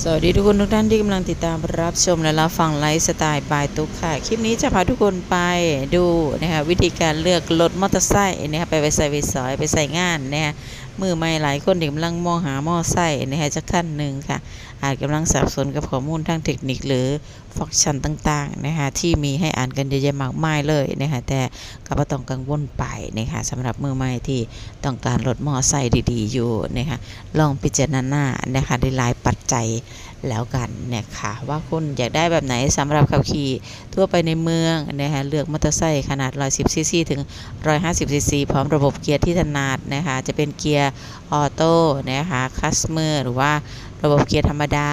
สวัสดีทุกคนทุกท่านที่กำลังติดตามรับชมและรับฟังไลฟ์สไตล์ปลายตุ๊กค่ะ คลิปนี้จะพาทุกคนไปดูนะคะวิธีการเลือกรถมอเตอร์ไซค์นะคะไปไปใส่ไปสอยไปใส่งานนะคะมือใหม่หลายคนที่กำลังมองหามอเตอร์ไซค์นะคะจะขั้นหนึ่งค่ะ อาจกำลังสับสนกับข้อมูลทางเทคนิคหรือฟังก์ชันต่างๆนะคะที่มีให้อ่านกันเยอะแยะมากมายเลยนะคะแต่ก็ไม่ต้องกังวลไปนะคะสำหรับมือใหม่ที่ต้องการรถมอเตอร์ไซค์ดีๆ อยู่นะคะลองพิจารณานะคะได้หลายปัจจัยแล้วกันนะคะว่าคุณอยากได้แบบไหนสำหรับขับขี่ทั่วไปในเมืองนะคะเลือกมอเตอร์ไซค์ขนาด 110 ซีซีถึง 150 ซีซีพร้อมระบบเกียร์ที่ถนัดนะคะจะเป็นเกียร์ออโต้นะคะคัสเมอร์หรือว่า ระบบเกียร์ธรรมดา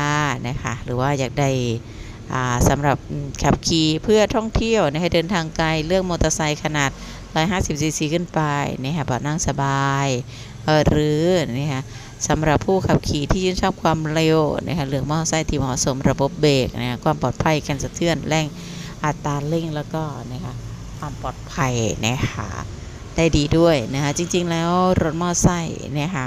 นะคะหรือว่าอยากได้สำหรับขับขี่เพื่อท่องเที่ยวนะคะเดินทางไกลเลือกมอเตอร์ไซค์ขนาด 150 ซีซีขึ้นไปนะคะเบาะนั่งสบายหรือนะคะสำหรับผู้ขับขี่ที่ชื่นชอบความเร็วนะคะเลือกมอเตอร์ไซค์ที่เหมาะสมระบบเบรกนะคะความปลอดภัยการสะเทือนแรงอัตราเร่งแล้วก็นะคะความปลอดภัยนะคะได้ดีด้วยนะคะจริงๆแล้วรถมอเตอร์ไซค์นะคะ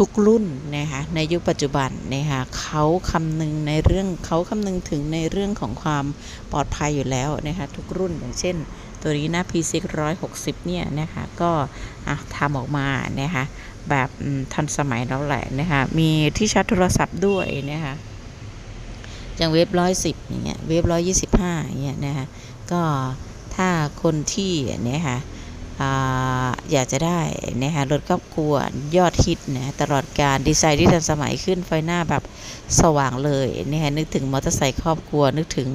ทุกรุ่นนะคะในยุคปัจจุบันนะคะเขาคำนึงในเรื่องเขาคำนึงถึงในเรื่องของความปลอดภัยอยู่แล้วนะคะทุกรุ่นอย่างเช่น ตัวนี้นะ P6 160 เนี่ยนะคะก็ทำออกมานะคะแบบทันสมัยแล้วแหละนะคะมีที่ชาร์จโทรศัพท์ด้วยนะคะอย่างเว็บร้อยสิบอย่างเงี้ยเว็บร้อยยี่สิบห้าอย่างเงี้ยนะคะก็ถ้าคนที่เนี่ยค่ะ อยากจะได้นะคะรถครอบครัวยอดฮิตนะตลอดการดีไซน์ที่ทันสมัยขึ้นไฟหน้าแบบสว่างเลยนะคะนึกถึงมอเตอร์ไซค์ครอบครัวนึกถึง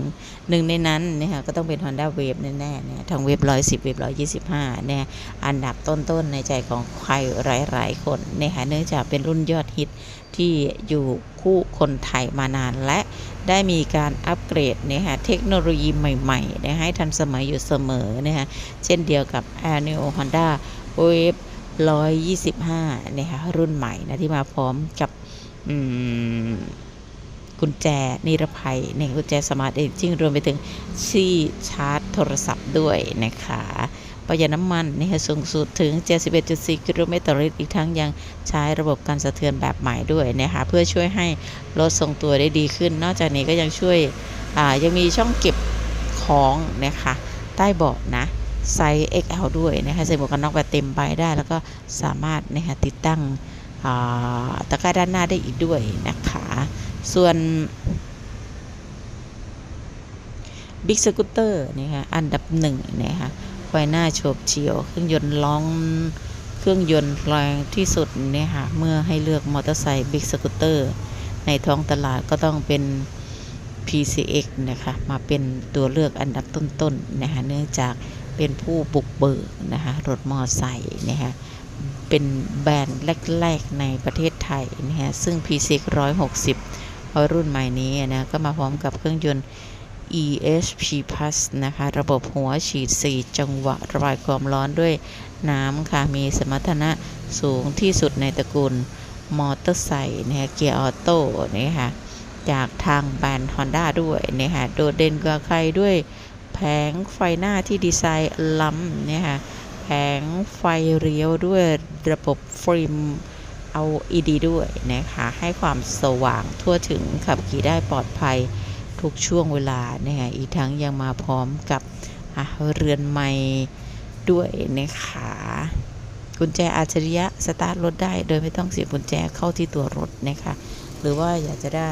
หนึ่งในนั้นนะคะก็ต้องเป็น Honda Wave แน่ๆเนี่ยทั้งเวฟ110เวฟ125เนี่ยอันดับต้นๆในใจของใครหลายๆคนนะคะเนื่องจากเป็นรุ่นยอดฮิตที่อยู่คู่คนไทยมานานและได้มีการอัปเกรดนะคะเทคโนโลยีใหม่ๆนะให้ทันสมัยอยู่เสมอนะคะเช่นเดียวกับ a i r n e o Honda Wave 125นะคะรุ่นใหม่นะที่มาพร้อมกับกุญแจนิรภัยในกุญแจสมาร์ทเอจิ้งรวมไปถึงที่ชาร์จโทรศัพท์ด้วยนะคะ ประหยัดน้ำมันนะคะสูงสุดถึง 71.4 กิโลเมตรต่อลิตรอีกทั้งยังใช้ระบบการสะเทือนแบบใหม่ด้วยนะคะเพื่อช่วยให้รถทรงตัวได้ดีขึ้น นอกจากนี้ก็ยังช่วยอ่ายังมีช่องเก็บของนะคะใต้เบาะนะไซส์ XL ด้วยนะคะใส่หมวกกันน็อกแบบเต็มใบได้ แล้วก็สามารถนะคะติดตั้งตะกร้าด้านหน้าได้อีกด้วยนะคะส่วนบิ๊กสกูตเตอร์นะคะอันดับหนึ่งนะคะ ไฟหน้าโฉบเฉี่ยว เครื่องยนต์ร้องเครื่องยนต์แรงที่สุดเนี่ยค่ะเมื่อให้เลือกมอเตอร์ไซค์บิ๊กสกูตเตอร์ในท้องตลาดก็ต้องเป็น PCX นะคะมาเป็นตัวเลือกอันดับต้นๆนะคะเนื่องจากเป็นผู้บุกเบิกนะคะรถมอเตอร์ไซค์นะคะเป็นแบรนด์แรกๆในประเทศไทยนะคะซึ่ง PCX 160 รุ่นใหม่นี้นะก็มาพร้อมกับเครื่องยนต์ ESP Plus นะคะ ระบบหัวฉีด 4 จังหวะ ระบายความร้อนด้วยน้ำค่ะ มีสมรรถนะสูงที่สุดในตระกูลมอเตอร์ไซค์นะคะเกียร์ออโต้นี่ค่ะ จากทางแบรนด์ Honda ด้วยนะคะโดดเด่นกว่าใครด้วยแผงไฟหน้าที่ดีไซน์ล้ำเนี่ยค่ะแผงไฟเลี้ยวด้วยระบบฟิล์มเอา ED ด้วยนะคะ ให้ความสว่างทั่วถึงขับขี่ได้ปลอดภัย ทุกช่วงเวลานะคะอีกทั้งยังมาพร้อมกับเรือนไม้ด้วยนะคะกุญแจอัจฉริยะสตาร์ทรถได้โดยไม่ต้องเสียบกุญแจเข้าที่ตัวรถนะคะหรือว่าอยากจะได้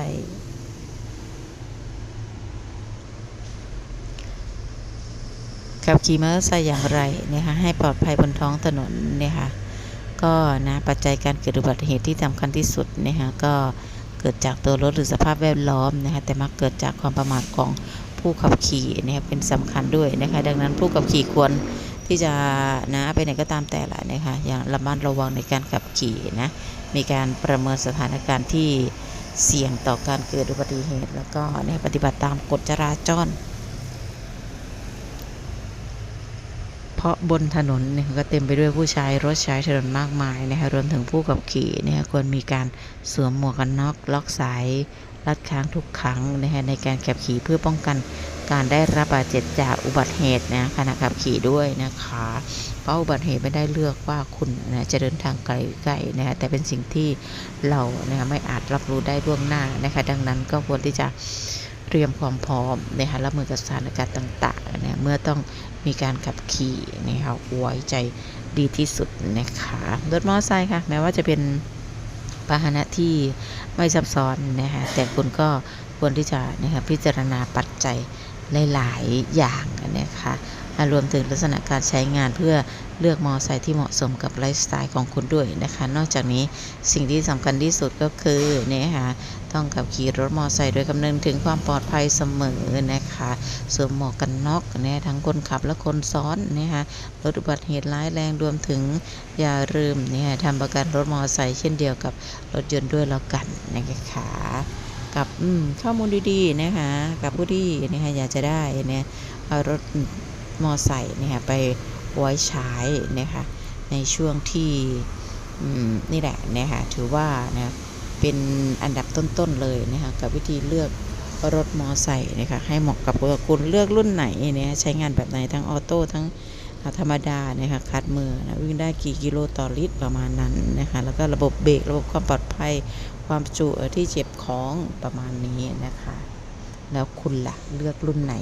ขับขี่มอเตอร์ไซค์อย่างไรนะคะให้ปลอดภัยบนท้องถนนนะคะก็นะปัจจัยการเกิดอุบัติเหตุที่สำคัญที่สุดนะคะก็ เกิดจากตัวรถหรือสภาพแวดล้อมนะคะแต่มักเกิดจากความประมาทของผู้ขับขี่นะคะเป็นสำคัญด้วยนะคะดังนั้นผู้ขับขี่ควรที่จะนะไปไหนก็ตามแต่ละนะคะอย่างระมัดระวังในการขับขี่นะมีการประเมินสถานการณ์ที่เสี่ยงต่อการเกิดอุบัติเหตุ แล้วก็เนี่ยปฏิบัติตามกฎจราจร เพราะบนถนนเนี่ยก็เต็มไปด้วยผู้ใช้รถใช้ถนนมากมายนะคะรวมถึงผู้ขับขี่เนี่ยควรมีการสวมหมวกกันน็อกล็อกสายรัดค้างทุกครั้งนะคะในการขับขี่เพื่อป้องกันการได้รับบาดเจ็บจากอุบัติเหตุนะขณะขับขี่ด้วยนะคะก็อุบัติเหตุไม่ได้เลือกว่าคุณนะจะเดินทางไกลหรือใกลนะะแต่เป็นสิ่งที่เรานะะไม่อาจรับรู้ได้ล่วงหน้านะคะดังนั้นก็ควรที่จะเตรียมความพร้อมนะคะรับมือกับสถานการณ์ต่างๆนะเมื่อต้อง มีการขับขี่นะคะไว้ใจดีที่สุดนะคะรถมอเตอร์ไซค์ค่ะ แม้ว่าจะเป็นพาหนะที่ไม่ซับซ้อนนะคะแต่คุณก็ควรที่จะนะคะพิจารณาปัจจัย หลาย ๆ อย่างนะคะรวมถึงลักษณะการใช้งานเพื่อเลือกมอไซค์ที่เหมาะสมกับไลฟ์สไตล์ของคุณด้วยนะคะ นอกจากนี้สิ่งที่สำคัญที่สุดก็คือเนะคะต้องขับขี่รถมอไซค์โดยคำนึงถึงความปลอดภัยเสมอนะคะสวมหมวกกันน็อกเนะทั้งคนขับและคนซ้อนนะคะลดอุบัติเหตุร้ายแรงรวมถึงอย่าลืมเนี่ยทำประกันรถมอไซค์เช่นเดียวกับรถยนต์ด้วยแล้วกันนะคะ กับข้อมูลดีๆนะคะกับผู้ที่นะคะอยากจะได้เนี่ยเอารถมอไซค์นะคะไปไว้ใช้นะคะในช่วงที่นี่แหละนะคะถือว่านะเป็นอันดับต้นๆเลยนะคะกับวิธีเลือกรถมอไซค์นะคะให้เหมาะกับคุณเลือกรุ่นไหนเนี่ยใช้งานแบบไหนทั้งออโต้ทั้ง ธรรมดานะคะคัดมือนะวิ่งได้กี่กิโลต่อลิตรประมาณนั้นนะคะแล้วก็ระบบเบรกระบบความปลอดภัยความจุที่เจ็บของประมาณนี้นะคะ แล้วคุณล่ะเลือกรุ่นไหน